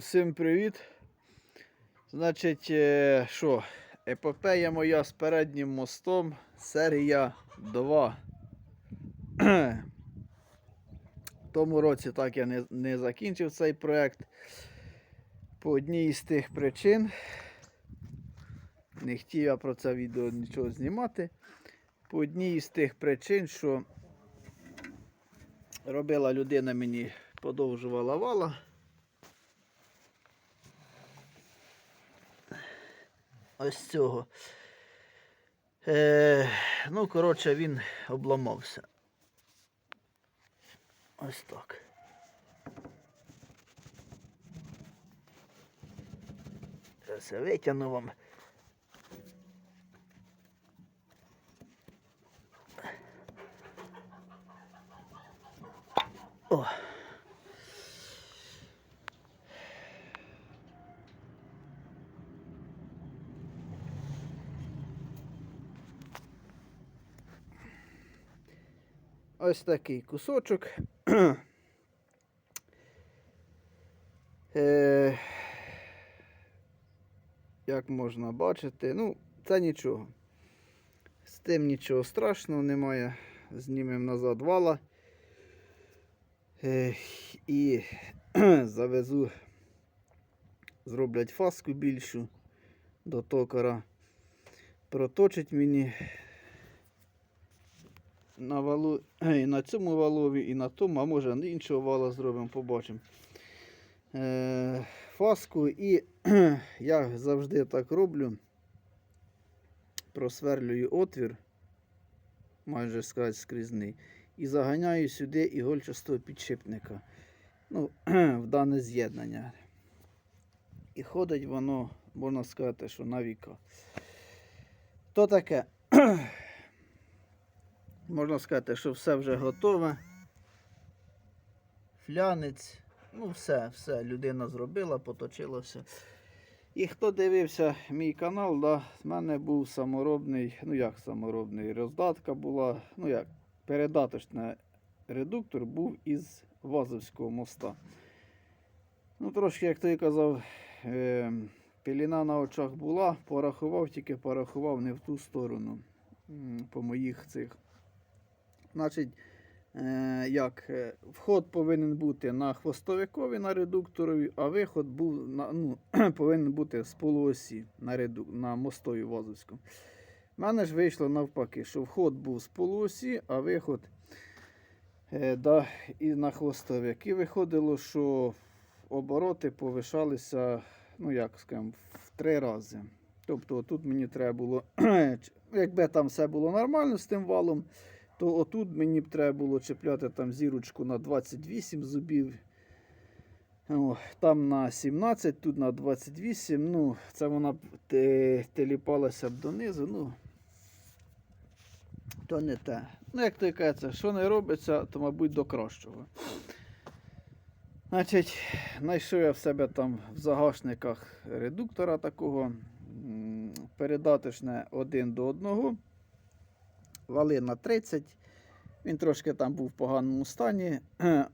Всім привіт. Значить, е, що, епопея моя з переднім мостом, серія 2. В тому році так я не, не закінчив цей проект. По одній із тих причин. Не хотів я про це відео нічого знімати. По одній із тих причин, що робила людина мені, подовжувала вала. Ось цього. Е, ну, коротше, він обламався. Ось так. Зараз я витягну вам. О. Ось такий кусочок. е, як можна бачити, ну, це нічого. З тим нічого страшного немає. Знімемо назад вала. Е, і завезу, зроблять фаску більшу до токара. Проточить мені на валу, і на цьому валові, і на тому, а може на іншого вала зробимо, побачимо. Е, фаску і я завжди так роблю. Просверлюю отвір, майже сказати скрізний, і заганяю сюди ігольчастого підшипника. Ну, в дане з'єднання. І ходить воно, можна сказати, що на віка. То таке. Можна сказати, що все вже готове. Флянець, ну все, все, людина зробила, поточила все. І хто дивився мій канал, да, в мене був саморобний, ну як саморобний, роздатка була, ну як, передаточний редуктор був із Вазовського моста. Ну, трошки, як той казав, е, піліна на очах була, порахував, тільки порахував не в ту сторону. По моїх цих Значить, е, як, е, вход повинен бути на хвостовикові на редукторові, а виход був на, ну, повинен бути з полуосі на, реду, на мостові Вазовському. У мене ж вийшло навпаки, що вход був з полуосі, а виход е, да, і на хвостовик. І виходило, що обороти повишалися, ну як скажемо, в три рази. Тобто тут мені треба було, якби там все було нормально з тим валом, то отут мені б треба було чіпляти там зірочку на 28 зубів. О, там на 17, тут на 28. Ну, це вона б те- теліпалася б донизу. Ну, то не те. Ну, як то кажеться, що не робиться, то, мабуть, до кращого. Значить, знайшов я в себе там в загашниках редуктора такого передаточне один до одного вали на 30. Він трошки там був в поганому стані.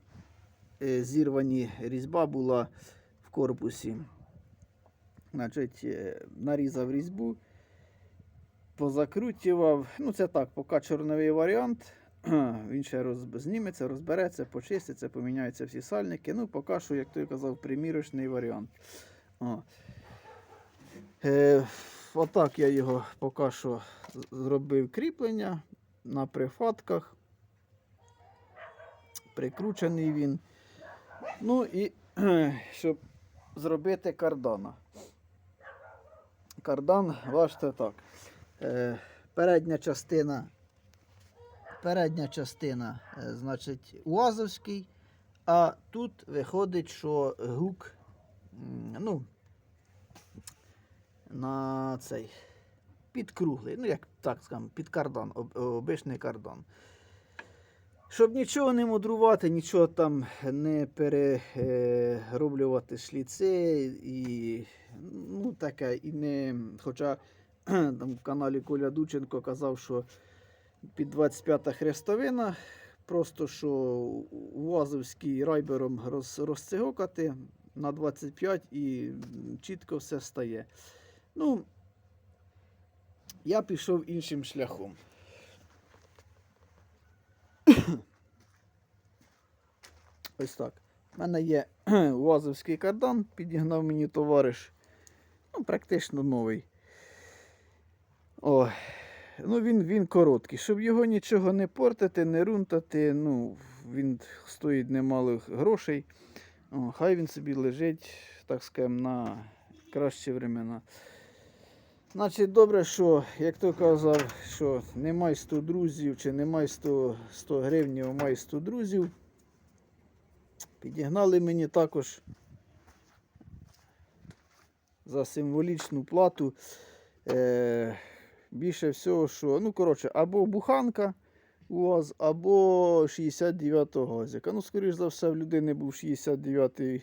Е, Зірвані різьба була в корпусі. Значить, е, нарізав різьбу, позакрутював. Ну, це так, поки чорновий варіант. Він ще зніметься, розбереться, почиститься, поміняються всі сальники. Ну, поки що, як той казав, примірочний варіант. О. Е, отак я його поки що зробив кріплення на прифатках. Прикручений він. Ну і щоб зробити кардана. Кардан, бачите так. Е, передня частина. Передня частина, е, значить, УАЗовський, а тут виходить, що гук, ну, на цей підкруглий, ну як так скажемо, під кардан, обичний кардан. Щоб нічого не мудрувати, нічого там не перероблювати шліци і ну таке, і не. Хоча там в каналі Коля Дученко казав, що під 25-та хрестовина, просто що УАЗовський райбером роз, розцигокати, на 25 і чітко все стає. Ну, я пішов іншим шляхом. Ось так. У мене є УАЗовський кардан, підігнав мені товариш. Ну, практично новий. О, ну він, він короткий. Щоб його нічого не портити, не рунтати, ну, він стоїть немало грошей. О, хай він собі лежить, так скажемо, на кращі времена. Значить, добре, що, як то казав, що немає 100 друзів, чи немає 100, 100 гривень, має 100 друзів. Підігнали мені також за символічну плату. Е, більше всього, що, ну, коротше, або буханка УАЗ, або 69-го газика. Ну, скоріш за все, в людини був 69-й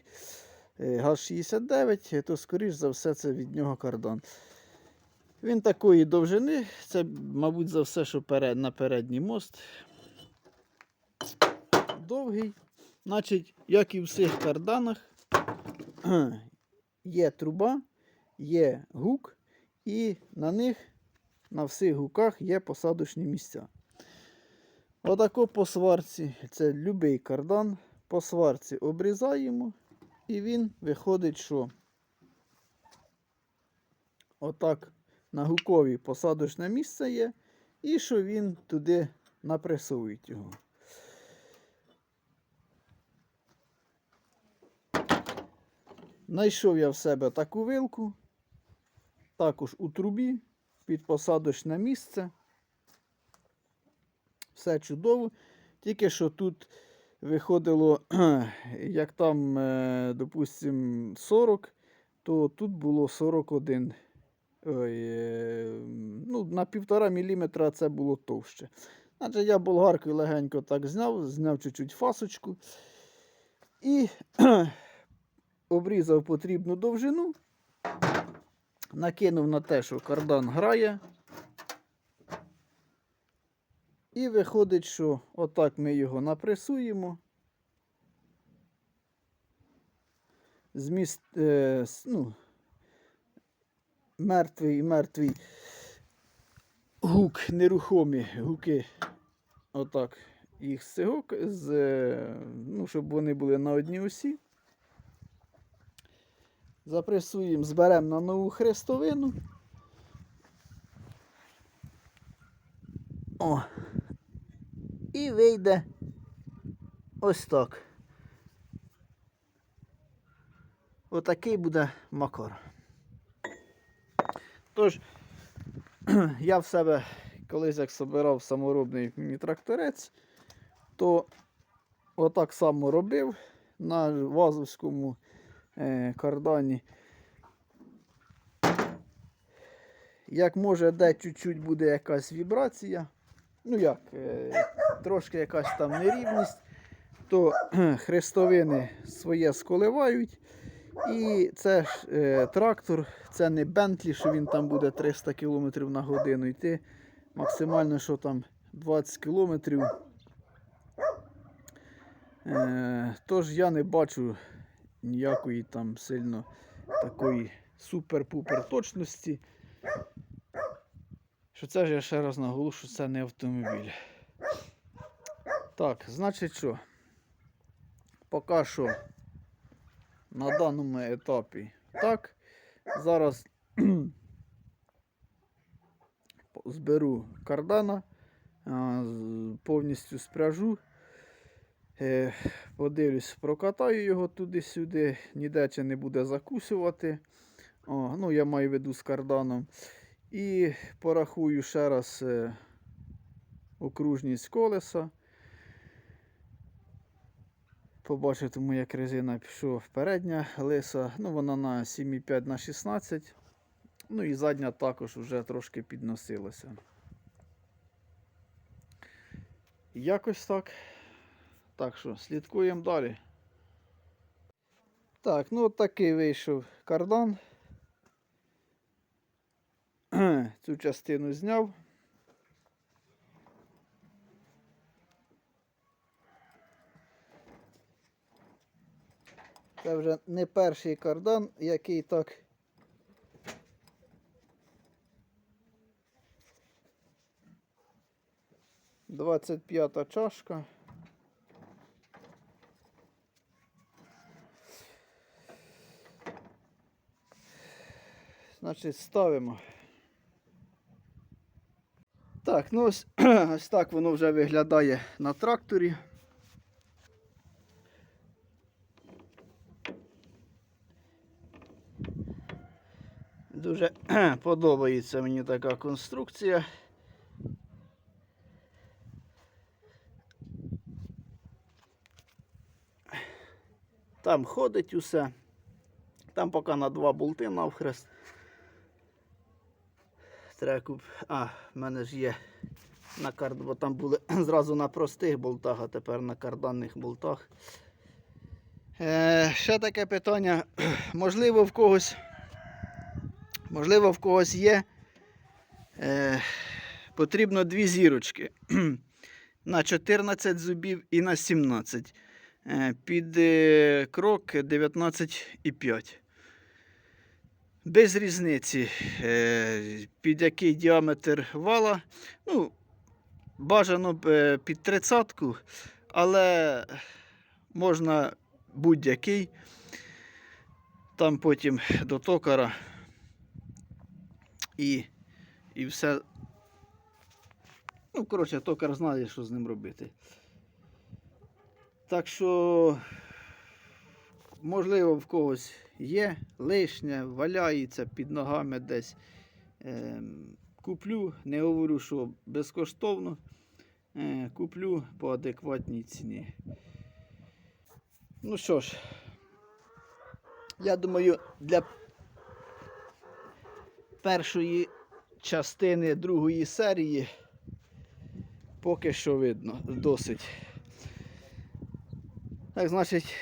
е, ГАЗ-69, то, скоріш за все, це від нього кардан. Він такої довжини, це, мабуть, за все, що перед, на передній мост. Довгий. Значить, як і в всіх карданах, є труба, є гук, і на них, на всіх гуках є посадочні місця. Отако по сварці, це любий кардан, по сварці обрізаємо, і він виходить, що отак на гукові посадочне місце є, і що він туди напресовують його. Найшов я в себе таку вилку, також у трубі, під посадочне місце. Все чудово. Тільки що тут виходило, як там, е, допустим, 40, то тут було 41. Ой, е, ну, на півтора міліметра це було товще. Значить, я болгаркою легенько так зняв, зняв чуть-чуть фасочку і обрізав потрібну довжину, накинув на те, що кардан грає. І виходить, що отак ми його напресуємо. Зміст, е, ну, мертвий мертвий гук, нерухомі гуки. Отак. Їх цього, з, е, ну, щоб вони були на одній осі. Запресуємо, зберемо на нову хрестовину. О. І вийде ось так. Отакий буде макар. Тож, я в себе колись як собирав саморобний міні-тракторець, то отак само робив на вазовському е, кардані. Як може, де чуть-чуть буде якась вібрація, ну як, е, трошки якась там нерівність, то хрестовини своє сколивають. І це ж е, трактор, це не Бентлі, що він там буде 300 км на годину йти. Максимально, що там 20 км. Е, тож я не бачу ніякої там сильно такої супер-пупер точності. Що це ж я ще раз наголошу, це не автомобіль. Так, значить що? Поки що на даному етапі так. Зараз зберу кардана, повністю спряжу. Е, Подивлюсь, прокатаю його туди-сюди, ніде чи не буде закусувати. О, ну, я маю в виду з карданом. І порахую ще раз е, окружність колеса. Побачитиму, як резина пішов передня лиса. Ну, вона на 7,5 на 16. Ну і задня також вже трошки підносилася. Якось так. Так що, слідкуємо далі. Так, ну от такий вийшов кардан. Цю частину зняв. Це вже не перший кардан, який так. Двадцять п'ята чашка. Значить, ставимо. Так, ну ось, ось так воно вже виглядає на тракторі. Дуже подобається мені така конструкція. Там ходить усе. Там поки на два болти навхрест. Треба. А, в мене ж є на кард, бо там були зразу на простих болтах, а тепер на карданних болтах. Е, ще таке питання. Можливо, в когось. Можливо, в когось є. Е, потрібно дві зірочки. на 14 зубів і на 17. Е, під е, крок 19,5. Без різниці, е, під який діаметр вала. Ну, бажано б, е, під тридцятку, але можна будь-який. Там потім до токара і, і все. Ну, коротше, токар знає, що з ним робити. Так що, можливо, в когось є лишнє, валяється під ногами десь. Ем, куплю, не говорю, що безкоштовно. Е, куплю по адекватній ціні. Ну що ж, я думаю, для першої частини другої серії поки що видно досить. Так, значить,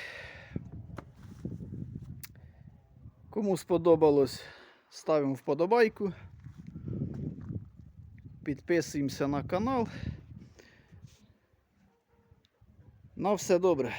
кому сподобалось, ставимо вподобайку. Підписуємося на канал. На все добре.